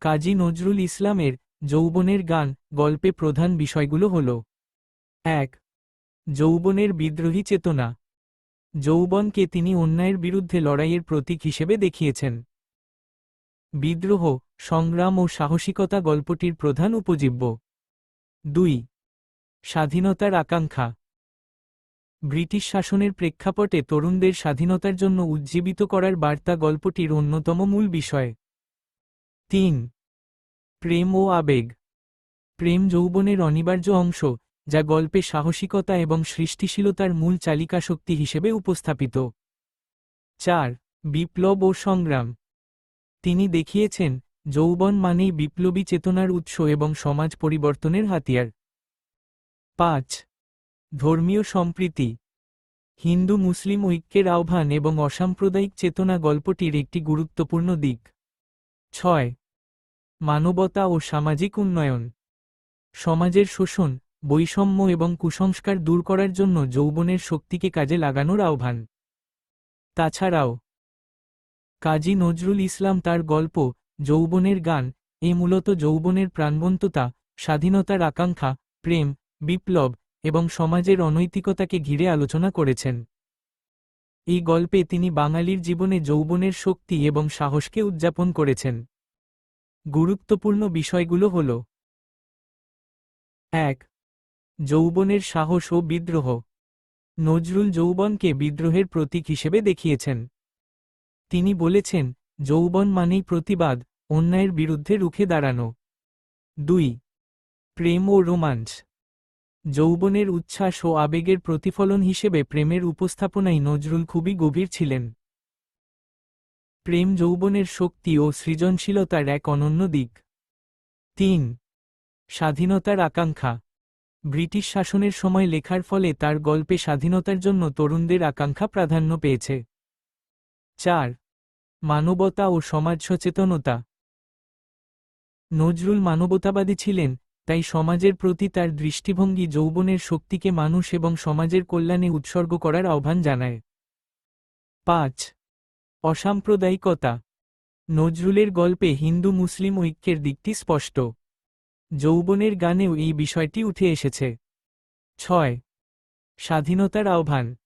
কাজী নজরুল ইসলামের যৌবনের গান গল্পে প্রধান বিষয়গুলো হল এক, যৌবনের বিদ্রোহী চেতনা। যৌবনকে তিনি অন্যায়ের বিরুদ্ধে লড়াইয়ের প্রতীক হিসেবে দেখিয়েছেন। বিদ্রোহ, সংগ্রাম ও সাহসিকতা গল্পটির প্রধান উপজীব্য। দুই, স্বাধীনতার আকাঙ্ক্ষা। ব্রিটিশ শাসনের প্রেক্ষাপটে তরুণদের স্বাধীনতার জন্য উজ্জীবিত করার বার্তা গল্পটির অন্যতম মূল বিষয়। তিন। প্রেম ও আবেগ। প্রেম যৌবনের অনিবার্য অংশ, যা গল্পে সাহসিকতা এবং সৃষ্টিশীলতার মূল চালিকাশক্তি হিসেবে উপস্থাপিত। চার, বিপ্লব ও সংগ্রাম। তিনি দেখিয়েছেন, যৌবন মানেই বিপ্লবী চেতনার উৎস এবং সমাজ পরিবর্তনের হাতিয়ার। পাঁচ, ধর্মীয় সম্প্রীতি। হিন্দু মুসলিম ঐক্যের আহ্বান এবং অসাম্প্রদায়িক চেতনা গল্পটির একটি গুরুত্বপূর্ণ দিক। ছয় মানবতা ও সামাজিক উন্নয়ন। সমাজের শোষণ, বৈষম্য এবং কুসংস্কার দূর করার জন্য যৌবনের শক্তিকে কাজে লাগানোর আহ্বান। তাছাড়াও, কাজী নজরুল ইসলাম তার গল্প, যৌবনের গান, এ মূলত যৌবনের প্রাণবন্ততা, স্বাধীনতার আকাঙ্ক্ষা, প্রেম, বিপ্লব এবং সমাজের অনৈতিকতাকে ঘিরে আলোচনা করেছেন। এই গল্পে তিনি বাঙালির জীবনে যৌবনের শক্তি এবং সাহসকে উদযাপন করেছেন। গুরুত্বপূর্ণ বিষয়গুলো হল এক, যৌবনের সাহস ও বিদ্রোহ। নজরুল যৌবনকে বিদ্রোহের প্রতীক হিসেবে দেখিয়েছেন। তিনি বলেছেন, যৌবন মানেই প্রতিবাদ, অন্যায়ের বিরুদ্ধে রুখে দাঁড়ানো। দুই, প্রেম ও রোমাঞ্চ। যৌবনের উচ্ছ্বাস ও আবেগের প্রতিফলন হিসেবে প্রেমের উপস্থাপনায় নজরুল খুবই গভীর ছিলেন। প্রেম যৌবনের শক্তি ও সৃজনশীলতার এক অনন্য দিক। তিন, স্বাধীনতার আকাঙ্ক্ষা। ব্রিটিশ শাসনের সময় লেখার ফলে তার গল্পে স্বাধীনতার জন্য তরুণদের আকাঙ্ক্ষা প্রাধান্য পেয়েছে। চার, মানবতা ও সমাজ সচেতনতা। নজরুল মানবতাবাদী ছিলেন, তাই সমাজের প্রতি তার দৃষ্টিভঙ্গি যৌবনের শক্তিকে মানুষ এবং সমাজের কল্যাণে উৎসর্গ করার আহ্বান জানায়। পাঁচ অসাম্প্রদায়িকতা। নজরুলের গল্পে হিন্দু মুসলিম ঐক্যের দিকটি স্পষ্ট। যৌবনের গানেও এই বিষয়টি উঠে এসেছে। ছয়। স্বাধীনতার আহ্বান।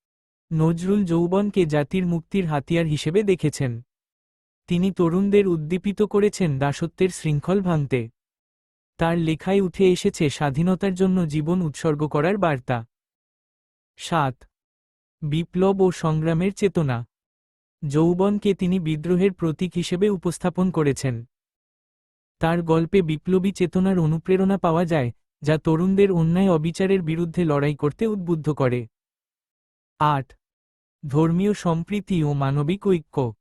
নজরুল যৌবনকে জাতির মুক্তির হাতিয়ার হিসেবে দেখেছেন। তিনি তরুণদের উদ্দীপিত করেছেন দাসত্বের শৃঙ্খল ভাঙতে। তার লেখায় উঠে এসেছে স্বাধীনতার জন্য জীবন উৎসর্গ করার বার্তা। সাত। বিপ্লব ও সংগ্রামের চেতনা। যৌবনকে তিনি বিদ্রোহের প্রতীক হিসেবে উপস্থাপন করেছেন। তার গল্পে বিপ্লবী চেতনার অনুপ্রেরণা পাওয়া যায়, যা তরুণদের অন্যায় অবিচারের বিরুদ্ধে লড়াই করতে উদ্বুদ্ধ করে। আট, ধর্মীয় সম্প্রীতি ও মানবিক ঐক্য।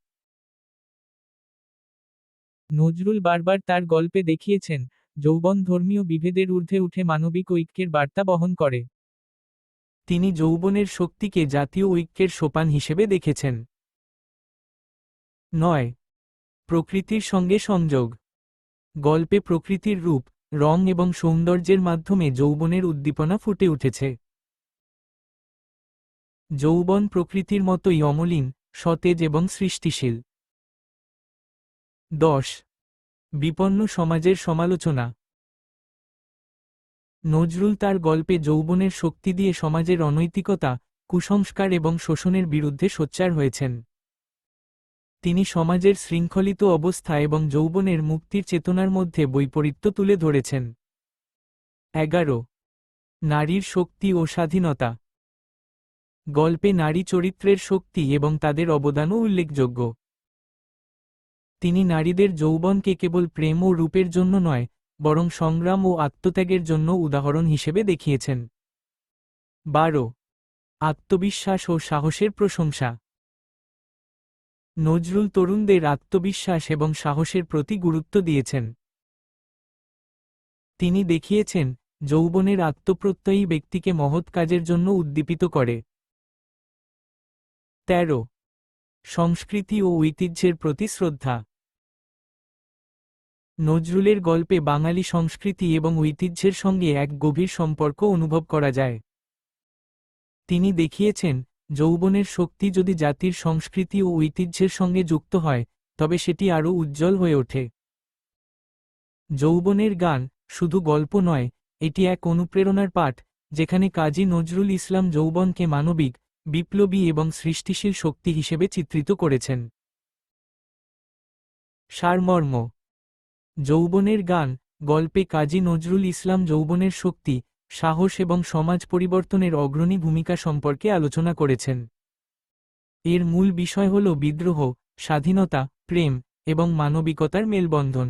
নজরুল বারবার তার গল্পে দেখিয়েছেন, যৌবন ধর্মীয় বিভেদের ঊর্ধ্বে উঠে মানবিক ঐক্যের বার্তা বহন করে। তিনি যৌবনের শক্তিকে জাতীয় ঐক্যের সোপান হিসেবে দেখেছেন। নয়। প্রকৃতির সঙ্গে সংযোগ। গল্পে প্রকৃতির রূপ, রং এবং সৌন্দর্যের মাধ্যমে যৌবনের উদ্দীপনা ফুটে উঠেছে। যৌবন প্রকৃতির মতোই অমলিন, সতেজ এবং সৃষ্টিশীল। দশ। বিপন্ন সমাজের সমালোচনা। নজরুল তার গল্পে যৌবনের শক্তি দিয়ে সমাজের অনৈতিকতা, কুসংস্কার এবং শোষণের বিরুদ্ধে সোচ্চার হয়েছেন। তিনি সমাজের শৃঙ্খলিত অবস্থা এবং যৌবনের মুক্তির চেতনার মধ্যে বৈপরীত্য তুলে ধরেছেন। এগারো। নারীর শক্তি ও স্বাধীনতা। গল্পে নারী চরিত্রের শক্তি এবং তাদের অবদানও উল্লেখযোগ্য। তিনি নারীদের যৌবনকে কেবল প্রেম ও রূপের জন্য নয়, বরং সংগ্রাম ও আত্মত্যাগের জন্য উদাহরণ হিসেবে দেখিয়েছেন। বারো। আত্মবিশ্বাস ও সাহসের প্রশংসা। নজরুল তরুণদের আত্মবিশ্বাস এবং সাহসের প্রতি গুরুত্ব দিয়েছেন। তিনি দেখিয়েছেন, যৌবনের আত্মপ্রত্যয়ী ব্যক্তিকে মহৎ কাজের জন্য উদ্দীপিত করে। তেরো। সংস্কৃতি ও ঐতিহ্যের প্রতি শ্রদ্ধা। নজরুলের গল্পে বাঙালি সংস্কৃতি এবং ঐতিহ্যের সঙ্গে এক গভীর সম্পর্ক অনুভব করা যায়। তিনি দেখিয়েছেন যৌবনের শক্তি যদি জাতির সংস্কৃতি ও ঐতিহ্যের সঙ্গে যুক্ত হয়, তবে সেটি আরও উজ্জ্বল হয়ে ওঠে। যৌবনের গান শুধু গল্প নয়, এটি এক অনুপ্রেরণার পাঠ, যেখানে কাজী নজরুল ইসলাম যৌবনকে মানবিক, বিপ্লবী এবং সৃষ্টিশীল শক্তি হিসেবে চিত্রিত করেছেন। সারমর্ম। যৌবনের গান গল্পে কাজী নজরুল ইসলাম যৌবনের শক্তি সাহস এবং সমাজ পরিবর্তনের অগ্রণী ভূমিকা সম্পর্কে আলোচনা করেছেন। এর মূল বিষয় হল বিদ্রোহ, স্বাধীনতা, প্রেম এবং মানবিকতার মেলবন্ধন।